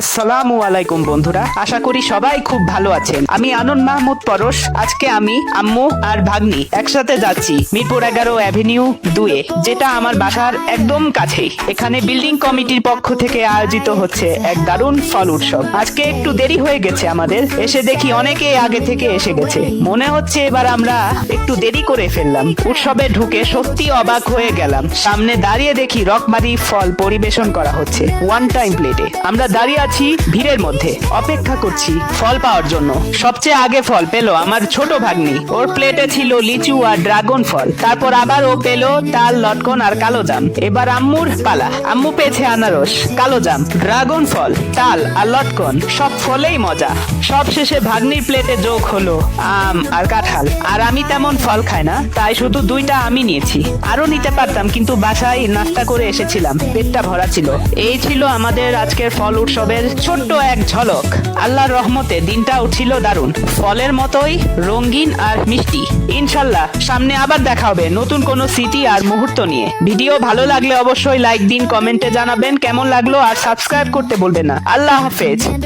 আসসালামু আলাইকুম, বন্ধুরা। আশা করি সবাই খুব ভালো আছেন। আমি আনন্দ মাহমুদ পরশ। আজকে আমি, আম্মু আর ভাগ্নি একসাথে যাচ্ছি মিরপুর এগারো অ্যাভিনিউ দুয়ে, যেটা আমার বাসার একদম কাছেই। এখানে বিল্ডিং কমিটির পক্ষ থেকে আয়োজিত হচ্ছে এক দারুণ ফল উৎসব। আজকে একটু দেরি হয়ে গেছে আমাদের। এসে দেখি অনেকে আগে থেকে এসে গেছে। মনে হচ্ছে এবার আমরা একটু দেরি করে ফেললাম। উৎসবে ঢুকে সত্যি অবাক হয়ে গেলাম। সামনে দাঁড়িয়ে দেখি রকমারি ফল পরিবেশন করা হচ্ছে ওয়ান টাইম প্লেটে আমরা দাঁড়িয়ে আছি ভিড়ের মধ্যে। অপেক্ষা করছি ফল পাওয়ার জন্য। সবচেয়ে আগে ফল পেল আমার ছোট ভাগ্নি। ওর প্লেটে ছিল লিচু আর ড্রাগন ফল। তারপর আবার ও পেল তাল, লটকন আর কালো জাম। এবার আম্মুর পালা। আম্মু পেয়েছে আনারস, কালো জাম, ড্রাগন ফল, তাল আর লটকন। সব ফলেই মজা। সব শেষে ভাগ্নির প্লেটে যোগ হলো আম আর কাঁঠাল। আর আমি তেমন ফল খাই না, তাই শুধু দুইটা আমি নিয়েছি। আরও নিতে পারতাম, কিন্তু বাসায় নাস্তা করে এসেছিলাম। পেটটা ভরা ছিল। এই ছিল আমাদের আজকের ফল উৎসবের ছোট্ট এক ঝলক। আল্লাহর রহমতে দিনটা উঠছিল দারুণ। ফলের মতোই, রঙিন আর মিষ্টি। ইনশাল্লাহ, সামনে আবার দেখা হবে নতুন কোনো সিটি আর মুহূর্ত নিয়ে। ভিডিও ভালো লাগলে অবশ্যই লাইক দিন, কমেন্টে জানাবেন কেমন লাগল আর সাবস্ক্রাইব করতে বলবেন না। আল্লাহ হাফেজ।